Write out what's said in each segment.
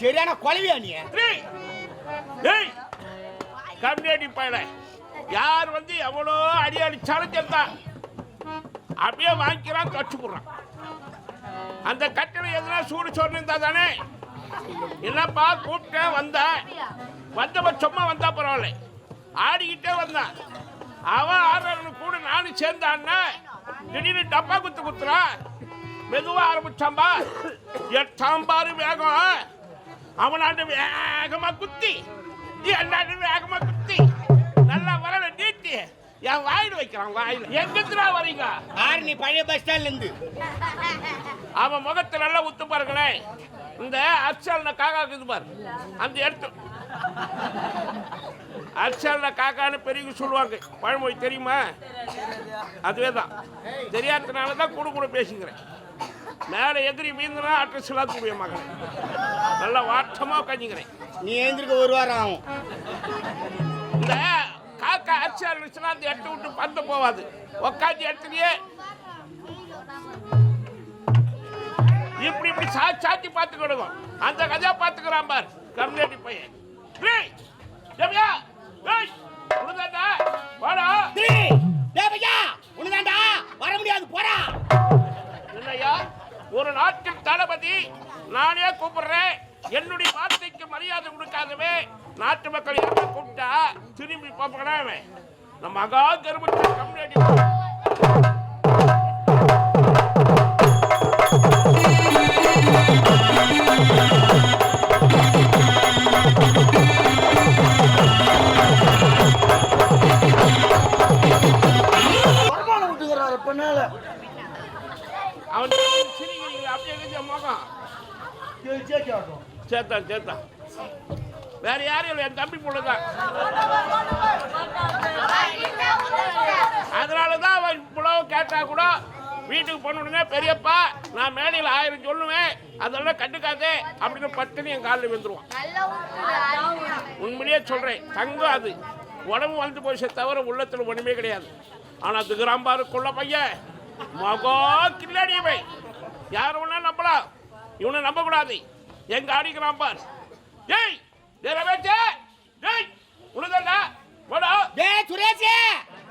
சரியான கொலவியா நீ? ஏய் கம்யூனிட்டி பையல. யார் வந்து எவ்வளோ அடி அடிச்சாலும் சரிதான் அப்படியே வாங்கிக்கிறான் கச்சு போடுறான் அந்த கட்டில எதுனா சூடு சொன்னிருந்தா தானே? என்னப்பா கூப்பிட்டேன் வந்தேன் வந்தவன் சும்மா வந்தா பரவாயில்ல. ஆடிக்கிட்டே வந்தான் அவன் ஆடுறவனு கூட நானும் சேர்ந்தான்னா திடீர்னு டப்பா குத்து குத்துறான் மெதுவாக ஆரம்பிச்சாம்பா. எட்டாம்பாரு வேகம். அவனாண்டு வேகமா குத்தி. என்னாண்டு வேகமா குத்தி. நல்லா வரல நீட்டி. என் வாயில் வைக்கிறான் வாயில. எங்கத்துல வரீங்க நீ பழைய பஸ் ஸ்டாண்ட்ல இருந்து. அவன் முகத்தை நல்லா உத்து பாருங்களேன் இந்த அர்ச்சல்ன காக்கா இருக்குது பாரு. அந்த இடத்து. அர்ச்சல்ன காக்கான்னு பெரியவங்க சொல்லுவாங்க. பழமொழி தெரியுமா? அதுவே தான் தெரியாததுனால தான் கூட கூட பேசிக்கிறேன். மேலே எதிரி மீந்துனா அட்ரஸ் எல்லாம் கூடிய மகன். நல்லா வாட்டமாக உட்காந்துக்கிறேன் நீ எழுந்திருக்க ஒரு வாரம் ஆகும். இந்த காக்கா அரிசியா இருந்துச்சுன்னா அந்த இடத்த விட்டு பந்த போவாது. உக்காந்து இடத்துலயே இப்படி இப்படி சா சாத்தி பார்த்து கிடக்கும். அந்த கதையா பார்த்துக்கிறான் பார். கம்யூனிட்டி பையன்? வாடா. நானே கூப்பிடுறேன். என்னுடைய வார்த்தைக்கு மரியாதை கொடுக்காதவே நாட்டு மக்கள் யாரும் கூப்பிட்டா திரும்பி பார்ப்பேன் நம்ம அகா கருமத்தை கம்யூனிட்டி சேர்த்தான் சேர்த்தான் வேற யாரும் இல்லை என் தம்பி பொண்ணு தான் அதனால தான் அவன் புலவு கேட்டா கூட வீட்டுக்கு போனோடனே பெரியப்பா நான் மேடையில் ஆயிரம் சொல்லுவேன். அதெல்லாம் கண்டுக்காதே அப்படின்னு பட்டுன்னு என் காலில் விழுந்துருவான். உண்மையிலேயே சொல்கிறேன் தங்கம் அது. உடம்பு வளர்ந்து போயிச்சே தவிர உள்ளத்தில் ஒன்றுமே கிடையாது. ஆனால் திகராம்பாரு கொள்ள பையன். மகோ கில்லாடியவை யார் ஒன்றா நம்பலாம். இவனை நம்பக்கூடாது. எங்க அடிக்கிறான் பார். ஏய் டேய் ரமேஷ் டேய் உனதா போடா. டேய் சுரேஷ்.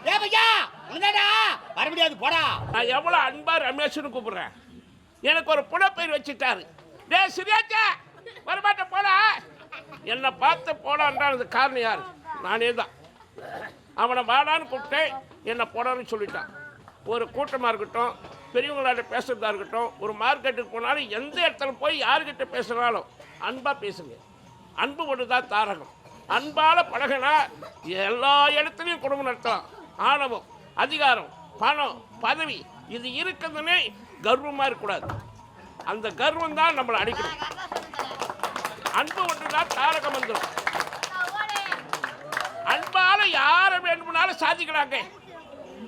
டேய் பையா உனதாண்டா வர முடியாது போடா. நான் எவ்வளவு அன்பா ரமேஷ்னு கூப்பிடுறேன். எனக்கு ஒரு புனப்பெயர் வச்சுட்டாரு. டேய் சுரேஷா வரமாட்டேன் போடா. என்னை பார்த்து போடான்றான் காரணம் யார்? நானே தான். அவனை வாடான்னு கூப்பிட்டேன். என்னை போடான்னு சொல்லிட்டான். ஒரு கூட்டமாக இருக்கட்டும். பெரியவங்களாட்ட பேசுறதா இருக்கட்டும் ஒரு மார்க்கெட்டுக்கு போனாலும் எந்த இடத்துல போய் யாருக்கிட்ட பேசுனாலும் அன்பாக பேசுங்க. அன்பு ஒன்று தான் தாரகம். அன்பால் பழகினா எல்லா இடத்துலையும் குடும்பம் நடத்தலாம். ஆணவம் அதிகாரம் பணம் பதவி இது இருக்குதுன்னே கர்வமாக இருக்கக்கூடாது. அந்த கர்வம் தான் நம்மளை அடிக்கணும். அன்பு ஒன்று தான் தாரக மந்திரம் அன்பால் யாரை வேண்டுமானாலும் சாதிக்கிறாங்க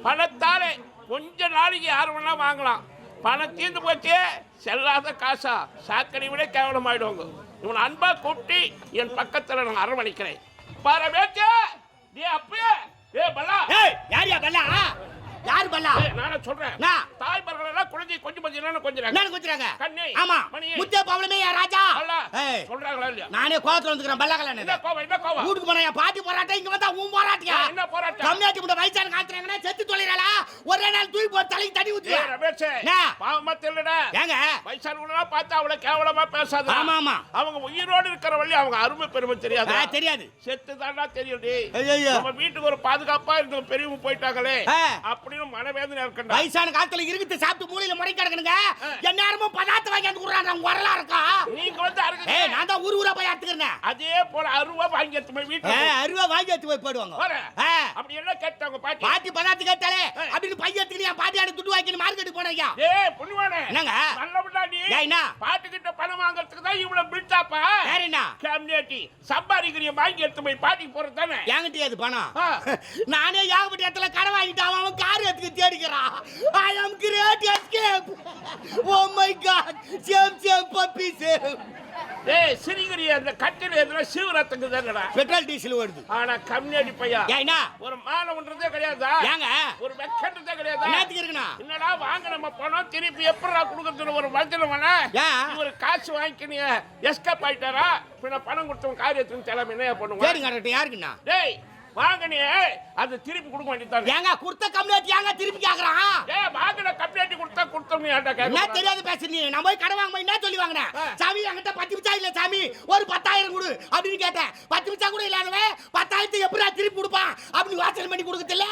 பணத்தாலே கொஞ்ச நாளைக்கு யார் வேணா வாங்கலாம். பணம் தீர்ந்து போச்சு செல்லாத காசா. சாக்கடை விட கேவலமாயிடுவாங்க. இவன் அன்பா கூப்பிட்டு என் பக்கத்தில் நான் அரவணைக்கிறேன். பாரு பேச்சு நானே சொல்றேன். நான். தாய் பர்களெல்லாம் குழந்தை கொஞ்சம் கொஞ்சம் கொஞ்சம் கண்ணே, ஆமா. முத்தே பவளமே யா ராஜா? சொல்றாங்களா இல்லையா? நானே கோவத்துல வந்துக்கிறேன் பல்லா என்ன கோவம் என்ன கோவம்? வீட்டுக்கு போனா என் பாட்டி போராட்டம் இங்க வந்தா உன் போராட்டியா? என்ன போராட்டம்? கம்மியாட்டி முட்ட வயசான காத்துறாங்கன்னா செத்து தொலை ரமேஷ் என்ன? பாவமா தெரியலடா. ஏங்க? வயசானவங்களா பார்த்தா அவளை கேவலமா பேசாத ஆமா ஆமா. அவங்க உயிரோடு இருக்கிற வழி அவங்க அருமை பெருமை தெரியாது? தெரியாது. செத்து தாண்டா தெரியும். நம்ம வீட்டுக்கு ஒரு பாதுகாப்பா இருந்த பெரியவங்க போயிட்டாங்களே. அப்படின்னு மனவேதனை வயசான காலத்துல இருக்குது சாப்பிட்டு மூலையில முறை கிடக்கணுங்க எந்நேரமும் பதார்த்தம் வாங்கி வந்து கொடுறாங்க. உங்க வரலா இருக்கா? நீங்க வந்து ஏய் நான் தான் ஊர் ஊரா போய் எடுத்துக்கிறேன் அதே போல அருவா வாங்கி எடுத்து போய் வீட்டுல அருவா வாங்கி எடுத்து போய் போடுவாங்க. அப்படி எல்லாம் கேட்டாங்க பாட்டி? பாட்டி கேட்டாலே. அப்படின்னு பையன் எடுத்துக்கிட்டு என் பாட்டியாட துட்டு வாங்கின்னு மார்க்கெட்டு போனீங்க ஏய் என்னங்க? நல்லபடியா நீ. ஏய், என்ன? பாட்டுக்கிட்ட பணம் வாங்குறதுக்கு தான் இவ்வளவு பில்டாப்பா வேற என்ன? கம்யூனிட்டி சம்பாதிக்கிறிய வாங்கி எடுத்து போய் பாட்டிக்கு போறது தானே? என்கிட்ட அது பணம். நானே ஏகப்பட்ட இடத்துல கடன் வாங்கிட்டு அவன் கார் எடுத்துக்க தேடிக்கிறான். I am great escape oh my god same same puppy same ஏய் சிரிக்கிறிய அந்த கட்டில எதுனா சிவரத்துக்கு தானடா. பெட்ரோல் டீசல் வருது ஆனா கம்யூனிட்டி பையா. ஏன்னா ஒரு மாலை ஒன்றதே கிடையாதா? ஏங்க? ஒரு வெக்கன்றதே கிடையாதா? என்னத்துக்கு இருக்குண்ணா? என்னடா வாங்க நம்ம பணம் திருப்பி எப்படா கொடுக்கறது ஒரு ஏன்? இவர் காசு வாங்கிக்கினிய. எஸ்கேப் ஆயிட்டாரா? பின்ன பணம் கொடுத்தவன் காரியத்துக்கு தலைமை என்ன பண்ணுவான் சரிங்க கரெக்ட். யாருக்குண்ணா? டேய் வாங்கினியே. அது திருப்பி கொடுக்க வேண்டியதானே ஏங்க கொடுத்த கம்யூனிட்டி ஏங்க திருப்பி கேக்குறான்? ஏய் வாங்கின ஏன்டா என்ன தெரியாது பேசுறீங்க நான் போய் கடன் வாங்க என்ன சொல்லி வாங்கினேன். சாமி என்கிட்ட பத்து மிச்சா இல்ல சாமி. ஒரு பத்தாயிரம் கொடு அப்படின்னு கேட்டேன். பத்து மிச்சா கூட இல்லாதவன் பத்தாயிரத்தை எப்படா திருப்பி கொடுப்பான் அப்படின்னு வாசனை பண்ணி கொடுக்கத்தில்ல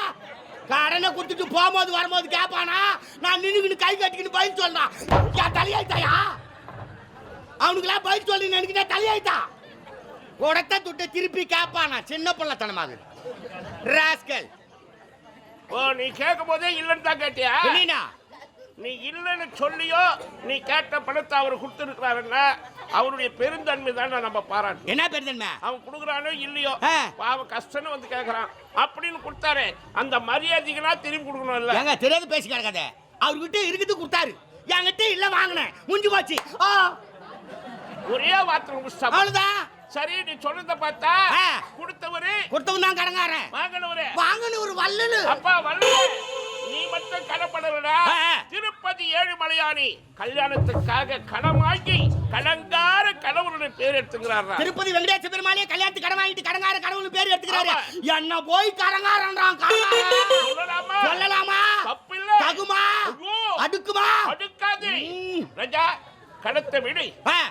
கடனை கொடுத்துட்டு போகும்போது வரும்போது கேட்பானா நான் நின்னுக்கிட்டு கை கட்டிக்கிட்டு பதில் சொல்றான் என் தலையாயிட்டாயா? அவனுக்குலாம் பதில் சொல்லி நினைக்கிட்டா தலையாயிட்டா? உடத்த துட்டு திருப்பி கேட்பானா சின்ன பிள்ளைத்தனமாக. ராஸ்கல். ஓ நீ கேட்கும் போதே இல்லைன்னு தான் கேட்டியா? நீ இல்லைன்னு சொல்லியோ நீ கேட்ட பணத்தை அவர் கொடுத்துருக்கிறாருன்னா அவருடைய பெருந்தன்மை தானே நம்ம பாராட்டு என்ன பெருந்தன்மை? அவன் கொடுக்குறானோ இல்லையோ. பாவம் கஷ்டம்னு வந்து கேட்கறான் அப்படின்னு கொடுத்தாரு. அந்த மரியாதைக்குனா திரும்பி கொடுக்கணும் இல்ல. ஏங்க தெரியாது பேசி கிடக்காத. அவர்கிட்ட இருக்குது கொடுத்தாரு. என்கிட்ட இல்ல வாங்கினேன். முடிஞ்சு போச்சு. ஒரே வார்த்தை முடிச்சா அவ்வளவுதான். சரி நீ சொன்னதை பார்த்தா. கொடுத்தவரு கொடுத்தவன் தான் கடங்காரன். வாங்கினவரு. வாங்கணும் ஒரு வல்லனு அப்பா வல்ல நீ மட்டும் கடப்படலடா. திருப்பதி ஏழுமலையானி கல்யாணத்துக்காக கடன் வாங்கி கடங்கார கடவுளுடைய பேர் எடுத்துக்கிறாரா திருப்பதி வெங்கடேச பெருமாளே கல்யாணத்துக்கு கடன் வாங்கிட்டு கடங்கார கடவுள் பேர் எடுத்துக்கிறாரு. என்ன போய் கடங்காரன்றான் கடங்காரன். சொல்லலாமா தப்பில்ல தகுமா. அடுக்குமா அடுக்காது. ராஜா கடத்தை விடு.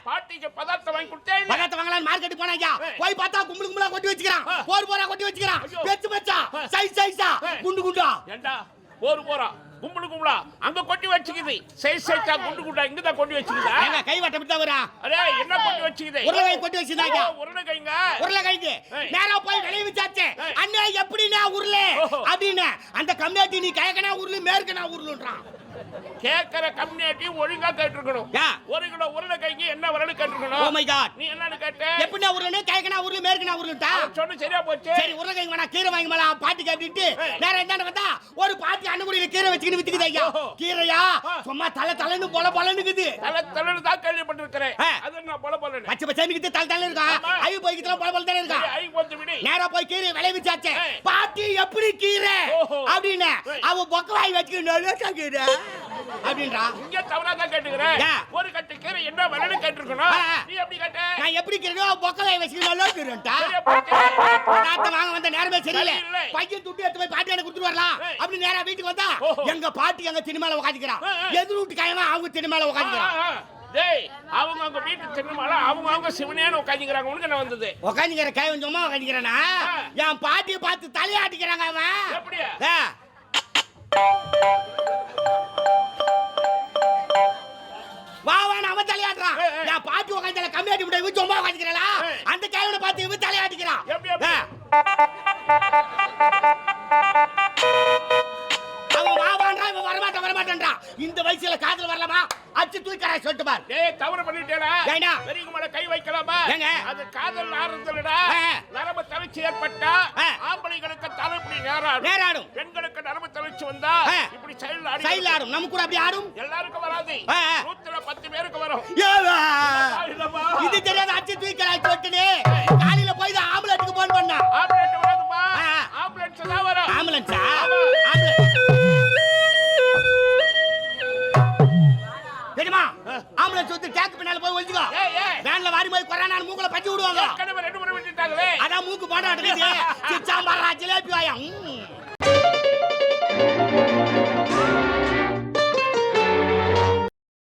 பாட்டிக்கு பதார்த்தம் வாங்கி கொடுத்தே இல்ல பக்கத்து வாங்கலாம் மார்க்கெட் போனாங்க ஏய். போய் பார்த்தா கும்பல் கும்பலா கொட்டி வச்சுக்கிறான். போர் போரா கொட்டி வச்சுக்கிறான். பெச்சு பெச்சா. சைஸ் சைஸா. குண்டு குண்டா ஏண்டா போரு போறா. கும்பலு கும்பலா. அங்க கொட்டி வச்சுக்குது. சைஸ் சைஸா குண்டு குண்டா. இங்க தான் கொட்டி வச்சுக்குதா? ஏங்க கை வட்ட விட்டா வரா? அரே என்ன கொட்டி வச்சுக்குது? உருளைக்கிழங்கு கொட்டி வச்சிருந்தாங்க. ஓ, உருளைக்கிழங்க உருளைக்கிழங்கு ஏய். நேரா போய் விளைய வச்சாச்சு ஏய். அண்ணே எப்படிண்ணா உருளை? ஓஹோ. அப்படின்னு. அந்த கம்யூனிட்டி நீ கிழக்கனா உருளு மேற்கனா உருளுன்றான். கேக்குற கம்யூனிட்டி ஒழுங்கா கேட்டிருக்கணும். ஒரு கிலோ உருளைக்கிழங்கு என்ன வரலு ஓ கேட்டிருக்கணும் மை காட் நீ என்னன்னு கேட்ட எப்படிண்ணா உருளு கிழக்கனா உருளு மேற்கனா உருளுட்டா சொன்ன சரியா போச்சு சரி உருளைக்கிழங்கு வேணா கீரை வாங்கி மேலாம் பாட்டி கேட்டுட்டு. நேரம் என்னன்னு வந்தா ஒரு பாட்டி அன்னகுடியில கீரை வச்சுக்கிட்டு வித்துக்குது ஐயா. கீரையா. சும்மா தலை தலைன்னு பொல பொலனுக்குது தலை தலைன்னு தான் கேள்விப்பட்டிருக்கிறேன். அது நான் பொல பொலன்னு பச்சை பச்சைன்னு தலை தலை இருக்கா. ஐயோ போய்க்கிட்டு பொல பொல தானே இருக்கா ஐ கொஞ்சம் விடு நேரா போய் கீரை விளைவிச்சாச்சே. பாட்டி எப்படி கீரை. அப்படின்னு. அவ பொக்கவாய் வச்சுக்கணும் கீரை அப்படின்றா இங்க தவறா தான் கேட்டுக்கிறேன். ஒரு கட்டு கீரை என்ன வரலு கேட்டிருக்கணும். நீ எப்படி கேட்ட நான் எப்படி வச்சுக்கணும் கீரைன்ட்டா சரியா போச்சு நாத்த வாங்க வந்த நேரமே சரியில்லை. பையன் துட்டு எடுத்து போய் பாட்டி எனக்கு கொடுத்துட்டு வரலாம். அப்படி நேரா வீட்டுக்கு வந்தா. எங்க பாட்டி எங்க திணிமேல உட்காந்துக்கிறான். எதிர் வீட்டு காயமா அவங்க ஆ, உட்காந்துக்கிறான். டேய் அவங்க அவங்க வீட்டு திருநாள அவங்க அவங்க சிவனேன்னு உட்காந்துக்கிறாங்க உனக்கு என்ன வந்தது உட்காந்துக்கிற கை கொஞ்சமா உட்காந்துக்கிறானா. என் பாட்டியை பார்த்து தலையாட்டிக்கிறாங்க அவன் எப்படியா வா அவன் தலையாடுறான். நான் பாட்டி உட்காந்து கம்மியாட்டி விட இவன் சும்மா உட்காந்துக்கிறா. அந்த கையோட பார்த்து இவன் தலையாட்டிக்கிறான். அவன் வா வான்றான் இவன் வரமாட்டான் வரமாட்டேன்றான் இந்த வயசுல காதல் வரலாமா அச்சு தூக்கறாய் சொல்லிட்டு பார் டேய் தவறு பண்ணிட்டேடா ஏண்டா? பெரியவங்க மேல கை வைக்கலாமா ஏங்க? அது காதல் ஆரம்பத்துலடா ஆ. நரம்பு தளர்ச்சி ஏற்பட்டா ஆ. ஆம்பளைங்களுக்கு தலை இப்படி நேராடும். பெண்களுக்கு நரம்பு தளர்ச்சி வந்தா. இப்படி சைடுல அடி சைடுல ஆடும். நம்ம கூட அப்படி ஆடும். எல்லாருக்கும் வராது. நூத்துல பத்து பேருக்கு வரும். இது தெரியாத அச்சு தூக்கறாய் சொல்லிட்டு காலையில போய் தான் ஆம்புலன்ஸுக்கு போன் பண்ணா. ஆம்புலன்ஸ் வராதுப்பா. ஆம்புலன்ஸ் தான் வரும். ஆம்புலன்ஸா? ஆமா. ஆம்புலன்ஸ் தெரியுமா? ஆம்புலன்ஸ் வந்து டேக் பின்னால போய் ஏய். வேன்ல வாரி போய் கொரோனா மூக்குல பஞ்சு விடுவாங்க. ஏற்கனவே அதான் மூக்கு பாடம் அடக்குது சிச்சாம்பாரா ஜிலேபி வாயா.